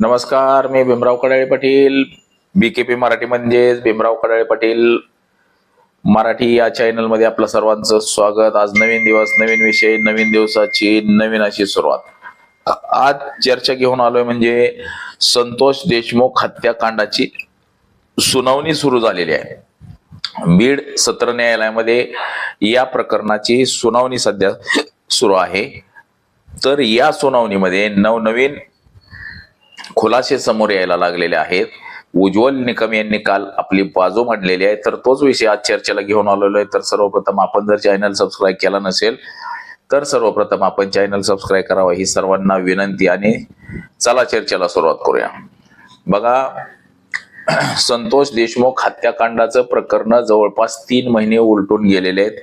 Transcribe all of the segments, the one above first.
नमस्कार मी Bhimrao Kadale Patil. B K P Marathi म्हणजेच भीमराव कडाळे पाटील. मराठी या चॅनलमध्ये आपलं सर्वांचं स्वागत. आज नवीन दिवस नवीन विषय नवीन दिवसाची नवीन अशी सुरुवात. आज चर्चा घेऊन आलोय म्हणजे संतोष देशमुख हत्याकांडाची सुनावणी सुरू झालेली आहे. बीड सत्र न्यायालयामध्ये या प्रकरणाची सुनावणी सध्या सुरू आहे. तर या सुनावणीमध्ये नवनवीन खुलासे समोर यायला लागलेले आहेत. उज्ज्वल निकम यांनी काल आपली बाजू मांडलेली आहे. तर तोच विषय आज चर्चेला घेऊन आलेलो आहे. तर सर्वप्रथम आपण जर चॅनल सबस्क्राईब केला नसेल तर सर्वप्रथम आपण चॅनल सबस्क्राईब करावा ही सर्वांना विनंती आणि चला चर्चेला सुरुवात करूया. बघा संतोष देशमुख हत्याकांडाचं प्रकरण जवळपास तीन महिने उलटून गेलेले आहेत.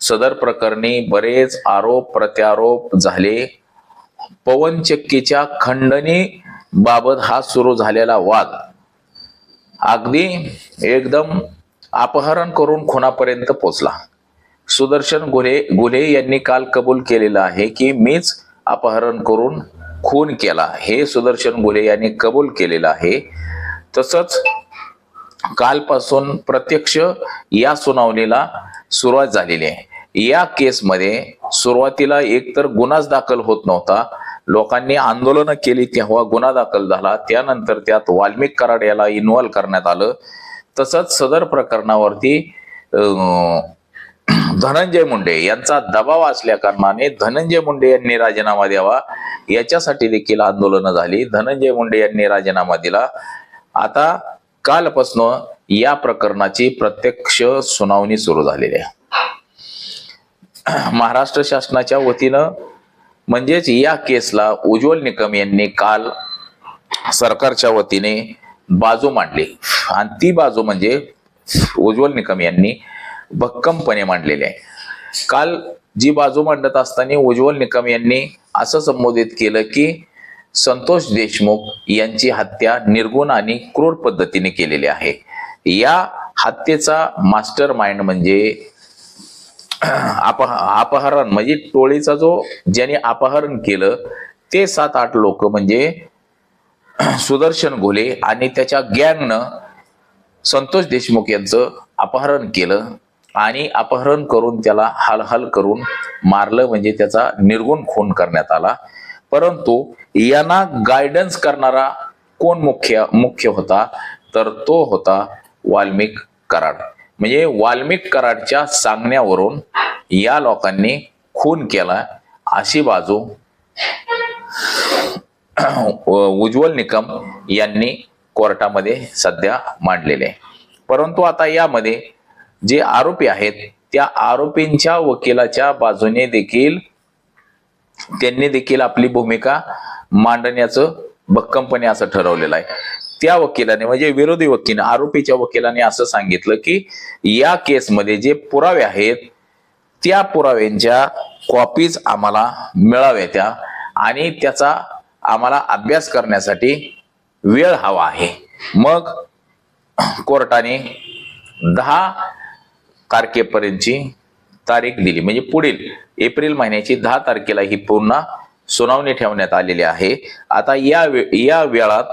सदर प्रकरणी बरेच आरोप प्रत्यारोप झाले. पवन चक्कीच्या खंडणी बाबत हा सुरू झालेला वाद अगदी एकदम अपहरण करून खुनापर्यंत पोचला. सुदर्शन गुन्हे गुन्हे यांनी काल कबूल केलेलं आहे की मीच अपहरण करून खून केला. हे सुदर्शन गुन्हे यांनी कबूल केलेलं आहे. तसंच कालपासून प्रत्यक्ष या सुनावणीला सुरुवात झालेली आहे. या केसमध्ये सुरुवातीला एकतर गुन्हाच दाखल होत नव्हता लोकांनी आंदोलनं केली तेव्हा गुन्हा दाखल झाला. त्यानंतर त्यात वाल्मिक कराड याला इन्व्हॉल्व करण्यात आलं. तसंच सदर प्रकरणावरती अं, धनंजय मुंडे यांचा दबाव असल्या कारणाने धनंजय मुंडे यांनी राजीनामा द्यावा याच्यासाठी देखील आंदोलनं झाली. धनंजय मुंडे यांनी राजीनामा दिला. आता कालपासून या प्रकरणाची प्रत्यक्ष सुनावणी सुरू झालेली आहे. महाराष्ट्र शासनाच्या वतीनं म्हणजेच या केसला उज्ज्वल निकम यांनी काल सरकारच्या वतीने बाजू मांडली. आणि ती बाजू म्हणजे उज्ज्वल निकम यांनी भक्कमपणे मांडलेली आहे. काल जी बाजू मांडत असताना उज्ज्वल निकम यांनी असं संबोधित केलं की संतोष देशमुख यांची हत्या निर्गुण आणि क्रूर पद्धतीने केलेली आहे. या हत्येचा मास्टर माइंड म्हणजे अपह अपहरण म्हणजे टोळीचा जो ज्याने अपहरण केलं ते सात आठ लोक म्हणजे सुदर्शन घोले आणि त्याच्या गँगनं संतोष देशमुख यांचं अपहरण केलं आणि अपहरण करून त्याला हालहाल करून मारलं म्हणजे त्याचा निर्गुण खून करण्यात आला. परंतु यांना गायडन्स करणारा कोण मुख्य मुख्य होता? तर तो होता वाल्मिक कराड. म्हणजे वाल्मिक कराडच्या सांगण्यावरून या लोकांनी खून केला. अशी बाजू उज्ज्वल निकम यांनी कोर्टामध्ये सध्या मांडलेले आहे. परंतु आता यामध्ये जे आरोपी आहेत त्या आरोपींच्या वकिलाच्या बाजूने देखील त्यांनी देखील आपली भूमिका मांडण्याचं भक्कमपणे असं ठरवलेलं आहे. त्या वकिलाने म्हणजे विरोधी वकील आरोपीच्या वकिलाने असं सांगितलं की या केसमध्ये जे पुरावे आहेत त्या पुराव्यांच्या कॉपीज आम्हाला मिळाव्या त्या आणि त्याचा आम्हाला अभ्यास करण्यासाठी वेळ हवा आहे. मग कोर्टाने दहा तारखेपर्यंतची तारीख दिली म्हणजे पुढील एप्रिल महिन्याची दहा तारखेला ही पूर्ण सुनावणी ठेवण्यात आलेली आहे. आता या वे- या वेळात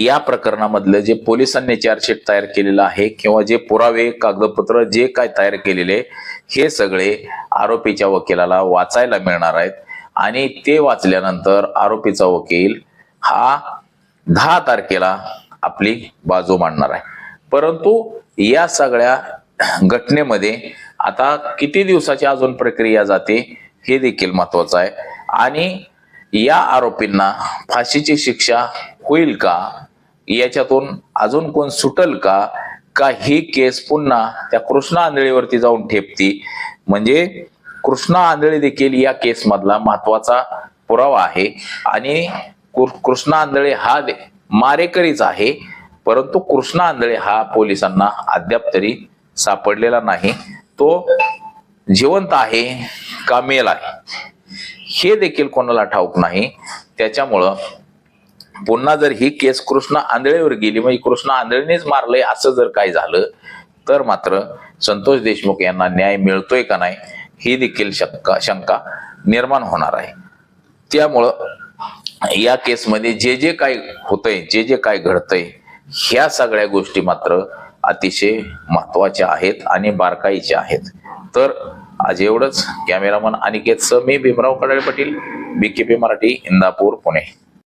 या प्रकरणामधलं जे पोलिसांनी चार्जशीट तयार केलेलं आहे किंवा जे पुरावे कागदपत्र जे काय तयार केलेले हे सगळे आरोपीच्या वकिलाला वाचायला मिळणार आहेत. आणि ते वाचल्यानंतर आरोपीचा वकील हा दहा तारखेला आपली बाजू मांडणार आहे. परंतु या सगळ्या घटनेमध्ये आता किती दिवसाची अजून प्रक्रिया जाते हे देखील महत्वाचं आहे. आणि या आरोपींना फाशीची शिक्षा होईल का याच्यातून अजून कोण सुटल का का ही केस पुन्हा त्या कृष्णा आंधळीवरती जाऊन ठेपती? म्हणजे कृष्णा आंधळी देखील या केस मधला महत्त्वाचा पुरावा आहे. आणि कृ- कृष्णा आंधळे हा मारेकरीच आहे. परंतु कृष्णा आंधळे हा पोलिसांना अद्याप तरी सापडलेला नाही. तो जिवंत आहे का मेल आहे? हे देखील कोणाला ठाऊक नाही. त्याच्यामुळं पुन्हा जर ही केस कृष्ण आंधळेवर गेली म्हणजे कृष्ण आंधळेनेच मारलंय असं जर काय झालं तर मात्र संतोष देशमुख यांना न्याय मिळतोय का नाही ही देखील शंका शंका निर्माण होणार आहे. त्यामुळं या केसमध्ये जे जे काय होतंय जे जे काय घडतंय ह्या सगळ्या गोष्टी मात्र अतिशय महत्त्वाच्या आहेत आणि बारकाईच्या आहेत. तर आज एवढंच. कॅमेरामन अनिकेत स मी Bhimrao Kadale Patil B K P Marathi Indapur Pune.